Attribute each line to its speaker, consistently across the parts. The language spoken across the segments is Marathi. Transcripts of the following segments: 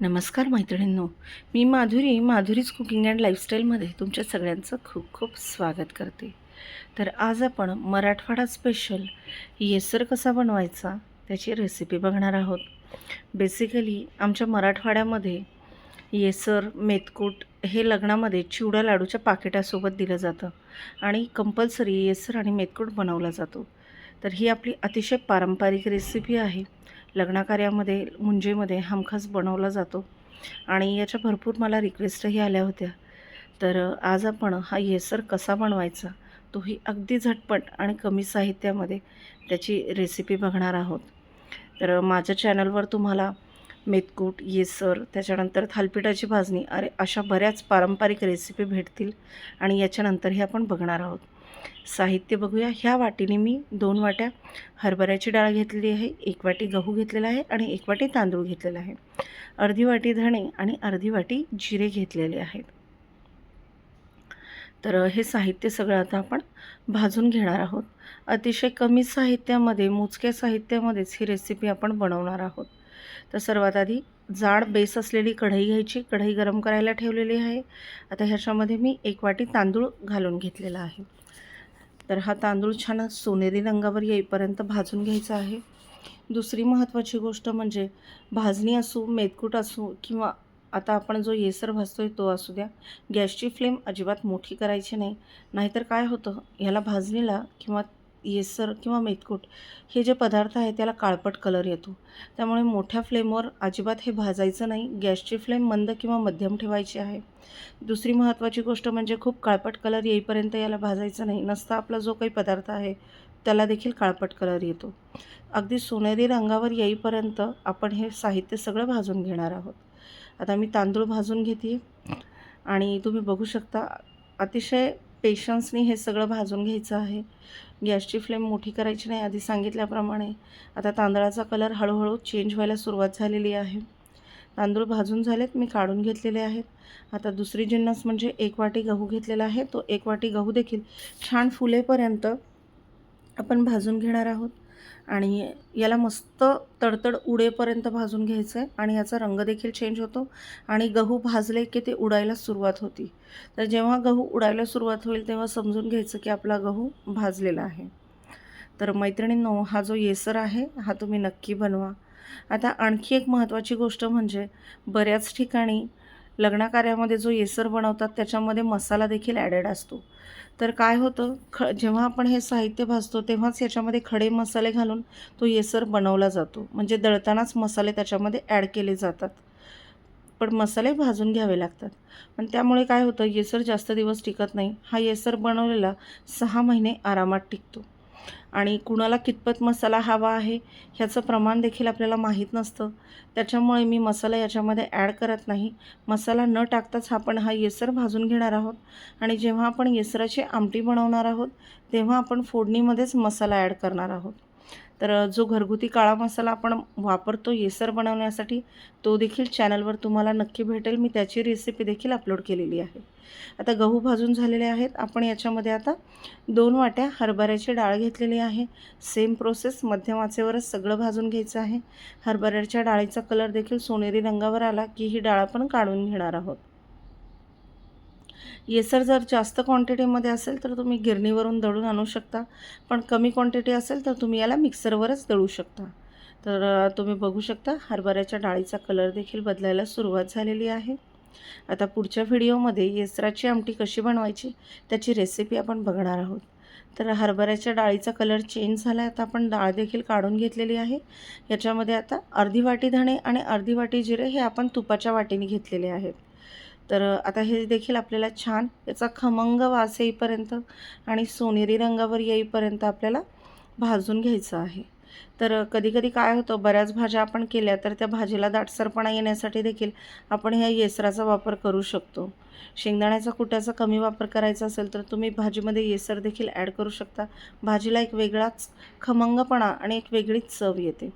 Speaker 1: नमस्कार मैत्रिणींनो मी माधुरी माधुरीज कुकिंग अँड लाईफस्टाईलमध्ये तुमच्या सगळ्यांचं खूप खूप स्वागत करते. तर आज आपण मराठवाडा स्पेशल येसर कसा बनवायचा त्याची रेसिपी बघणार आहोत. बेसिकली आमच्या मराठवाड्यामध्ये येसर मेतकूट हे लग्नामध्ये चिवडा लाडूच्या पाकिटासोबत दिलं जातं आणि कंपल्सरी येसर आणि मेतकूट बनवला जातो. तर ही आपली अतिशय पारंपरिक रेसिपी आहे. लग्नाकार्यामध्ये मुंजेमध्ये हमखास बनवला जातो. आणि याच्या भरपूर मला रिक्वेस्टही आल्या होत्या. तर आज आपण हा येसर कसा बनवायचा तोही अगदी झटपट आणि कमी साहित्यामध्ये त्याची रेसिपी बघणार आहोत. तर माझ्या चॅनलवर तुम्हाला मेतकूट येसर त्याच्यानंतर थालपिठाची भाजणी अरे अशा बऱ्याच पारंपरिक रेसिपी भेटतील. आणि याच्यानंतरही आपण बघणार आहोत. साहित्य बघूया. ह्या वाटीने मी दोन वाट्या हरभऱ्याची डाळ घेतलेली आहे एक वाटी गहू घेतलेला आहे आणि एक वाटी तांदूळ घेतलेला आहे. अर्धी वाटी धणे आणि अर्धी वाटी जिरे घेतलेले आहेत. तर हे साहित्य सगळं आता आपण भाजून घेणार आहोत. अतिशय कमी साहित्यामध्ये मोजक्या साहित्यामध्येच ही रेसिपी आपण बनवणार आहोत. तर सर्वात आधी जाड बेस असलेली कढई घ्यायची. कढई गरम करायला ठेवलेली आहे. आता ह्याच्यामध्ये मी एक वाटी तांदूळ घालून घेतलेला आहे. तर हा तांदूळ छान सोनेरी रंगावर येईपर्यंत भाजून घ्यायचा आहे. दुसरी महत्त्वाची गोष्ट म्हणजे भाजणी असू मेदकूट असू किंवा आता आपण जो येसर भाजतोय तो असू द्या. गॅसची फ्लेम अजिबात मोठी करायची नाही. नाहीतर काय होतं? ह्याला भाजणीला किंवा येसर किंवा मेथकूट हे जे पदार्थ आहे त्याला काळपट कलर येतो. त्यामुळे मोठ्या फ्लेमवर अजिबात हे भाजायचं नाही. गॅसची फ्लेम मंद किंवा मध्यम ठेवायची आहे. दुसरी महत्त्वाची गोष्ट म्हणजे खूप काळपट कलर येईपर्यंत याला भाजायचं नाही. नसता आपला जो काही पदार्थ आहे त्याला देखील काळपट कलर येतो. अगदी सोनेरी रंगावर येईपर्यंत आपण हे साहित्य सगळं भाजून घेणार आहोत. आता मी तांदूळ भाजून घेते आणि तुम्ही बघू शकता अतिशय पेशन्सनी हे सगळं भाजून घ्यायचं आहे. गॅसची फ्लेम मोठी करायची नाही आधी सांगितल्याप्रमाणे. आता तांदळाचा कलर हळूहळू चेंज व्हायला सुरुवात झालेली आहे. तांदूळ भाजून झालेत मी काढून घेतलेले आहेत. आता दुसरी जिन्नस म्हणजे एक वाटी गहू घेतलेला आहे. तो एक वाटी गहू देखील छान फुलेपर्यंत आपण भाजून घेणार आहोत. आणि याला मस्त तडतड उडेपर्यंत भाजून घ्यायचं आहे आणि याचा रंग देखील चेंज होतो. आणि गहू भाजले की ते उडायला सुरुवात होती. तर जेव्हा गहू उडायला सुरुवात होईल तेव्हा समजून घ्यायचं की आपला गहू भाजलेला आहे. तर मैत्रिणींनो हा जो येसर आहे हा तुम्ही नक्की बनवा. आता आणखी एक महत्त्वाची गोष्ट म्हणजे बऱ्याच ठिकाणी लग्नाकार्यामध्ये जो येसर बनवतात त्याच्यामध्ये मसाला देखील ॲडेड असतो. तर काय होतं ख जेव्हा आपण हे साहित्य भाजतो तेव्हाच याच्यामध्ये खडे मसाले घालून तो येसर बनवला जातो. म्हणजे दळतानाच मसाले त्याच्यामध्ये ॲड केले जातात. पण मसाले भाजून घ्यावे लागतात. पण त्यामुळे काय होतं येसर जास्त दिवस टिकत नाही. हा येसर बनवलेला सहा महिने आरामात टिकतो. आणि कुणाला कितपत मसाला हवा आहे ह्याचं प्रमाण देखील आपल्याला माहीत नसतं. त्याच्यामुळे मी मसाला याच्यामध्ये ॲड करत नाही. मसाला न टाकताच आपण हा येसर भाजून घेणार आहोत. आणि जेव्हा आपण येसराची आमटी बनवणार आहोत तेव्हा आपण फोडणीमध्येच मसाला ॲड करणार आहोत. तर जो घरगुती काळा मसाला आपण वापरतो येसर बनवण्यासाठी तो देखील चॅनलवर तुम्हाला नक्की भेटेल. मी त्याची रेसिपी देखील अपलोड केलेली आहे. आता गहू भाजून झालेले आहेत. आपण याच्यामध्ये आता दोन वाट्या हरभऱ्याची डाळ घेतलेली आहे. सेम प्रोसेस मध्यम आचेवरच सगळं भाजून घ्यायचं आहे. हरभऱ्याच्या डाळीचा कलर देखील सोनेरी रंगावर आला की ही डाळ आपण काढून घेणार आहोत. येसर जर जास्त क्वांटिटीमध्ये असेल तर तुम्ही गिरणीवरून दळून आणू शकता. पण कमी क्वांटिटी असेल तर तुम्ही याला मिक्सरवरच दळू शकता. तर तुम्ही बघू शकता हरभऱ्याच्या डाळीचा कलर देखील बदलायला सुरुवात झालेली आहे. आता पुढच्या व्हिडिओमध्ये येसराची आमटी कशी बनवायची त्याची रेसिपी आपण बघणार आहोत. तर हरभऱ्याच्या डाळीचा कलर चेंज झाला आहे. आता आपण डाळ देखील काढून घेतलेली आहे. याच्यामध्ये आता अर्धी वाटी धणे आणि अर्धी वाटी जिरे हे आपण तुपाच्या वाटीने घेतलेले आहेत. तर आता हे देखील आपल्याला छान याचा खमंग वास येईपर्यंत आणि सोनेरी रंगावर येईपर्यंत आपल्याला भाजून घ्यायचं आहे. तर कधीकधी काय होतं बऱ्याच भाज्या आपण केल्या तर त्या भाजीला दाटसरपणा येण्यासाठी देखील आपण ह्या येसराचा वापर करू शकतो. शेंगदाण्याचा कुट्याचा कमी वापर करायचा असेल तर तुम्ही भाजीमध्ये येसर देखील ॲड करू शकता. भाजीला एक वेगळाच खमंगपणा आणि एक वेगळीच चव येते.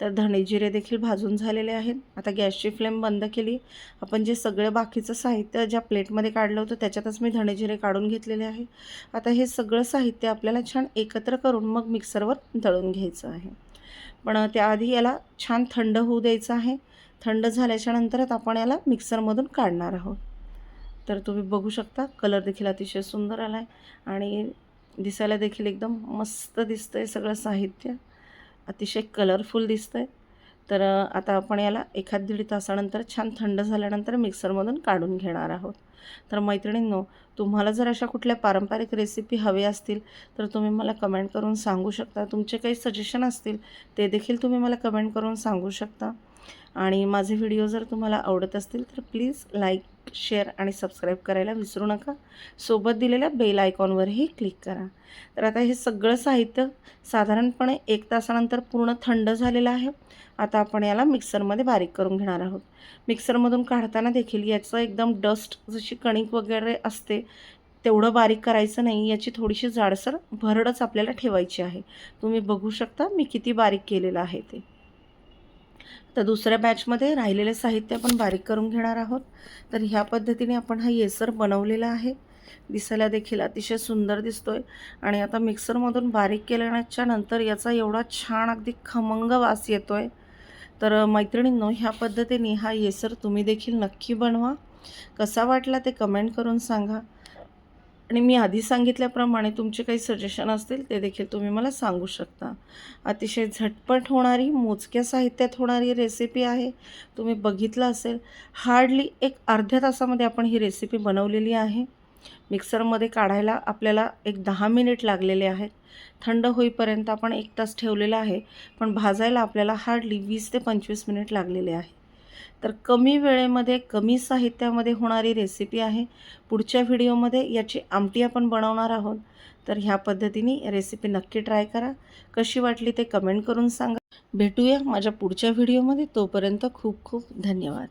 Speaker 1: तर धणे जिरे देखील भाजून झालेले आहेत. आता गॅसची फ्लेम बंद केली. आपण जे सगळं बाकीचं साहित्य ज्या प्लेटमध्ये काढलं होतं त्याच्यातच मी धणे जिरे काढून घेतलेले आहे. आता हे सगळं साहित्य आपल्याला छान एकत्र करून मग मिक्सरवर दळून घ्यायचं आहे. पण त्याआधी याला छान थंड होऊ द्यायचं आहे. थंड झाल्याच्या नंतरच आपण याला मिक्सरमधून काढणार आहोत. तर तुम्ही बघू शकता कलर देखील अतिशय सुंदर आला आहे आणि दिसायला देखील एकदम मस्त दिसतं आहे सगळं साहित्य. अतिशय कलरफुल दिसतं आहे तर आता आपण याला एखाद दीड तासानंतर छान थंड झाल्यानंतर मिक्सरमधून काढून घेणार आहोत. तर मैत्रिणींनो तुम्हाला जर अशा कुठल्या पारंपरिक रेसिपी हवे असतील तर तुम्ही मला कमेंट करून सांगू शकता. तुमचे काही सजेशन असतील ते देखील तुम्ही मला कमेंट करून सांगू शकता. आणि माझे व्हिडिओ जर तुम्हाला आवडत असतील तर प्लीज लाईक शेअर आणि सबस्क्राईब करायला विसरू नका. सोबत दिलेल्या बेल आयकॉनवरही क्लिक करा. तर आता हे सगळं साहित्य साधारणपणे एक तासानंतर पूर्ण थंड झालेलं आहे. आता आपण याला मिक्सरमध्ये बारीक करून घेणार आहोत. मिक्सरमधून काढताना देखील याचं एकदम डस्ट जशी कणिक वगैरे असते तेवढं बारीक करायचं नाही. याची थोडीशी जाडसर भरडच आपल्याला ठेवायची आहे. तुम्ही बघू शकता मी किती बारीक केलेलं आहे ते. तर दुसऱ्या बॅचमध्ये राहिलेले साहित्य आपण बारीक करून घेणार आहोत. तर ह्या पद्धतीने आपण हा येसर बनवलेला आहे. दिसायला देखील अतिशय सुंदर दिसतो आहे आणि आता मिक्सरमधून बारीक केल्याच्यानंतर याचा एवढा छान अगदी खमंग वास येतो आहे तर मैत्रिणींनो ह्या पद्धतीने हा येसर तुम्ही देखील नक्की बनवा. कसा वाटला ते कमेंट करून सांगा. आणि मी आधी सांगितल्याप्रमाणे तुमचे काही सजेशन असतील ते देखील तुम्ही मला सांगू शकता. अतिशय झटपट होणारी मोजक्या साहित्यात होणारी रेसिपी आहे. तुम्ही बघितलं असेल हार्डली एक अर्ध्या तासामध्ये आपण ही रेसिपी बनवलेली आहे. मिक्सरमध्ये काढायला आपल्याला एक दहा मिनिट लागलेले आहेत. थंड होईपर्यंत आपण एक तास ठेवलेला आहे पण भाजायला आपल्याला हार्डली वीस ते पंचवीस मिनिट लागलेले आहे तर कमी वेळेमध्ये कमी साहित्यामध्ये होणारी रेसिपी आहे. पुढच्या व्हिडिओमध्ये याची आमटी आपण बनवणार आहोत. तर ह्या पद्धतीने रेसिपी नक्की ट्राय करा. कशी वाटली ते कमेंट करून सांगा. भेटूया माझ्या पुढच्या व्हिडिओमध्ये. तोपर्यंत खूप खूप धन्यवाद.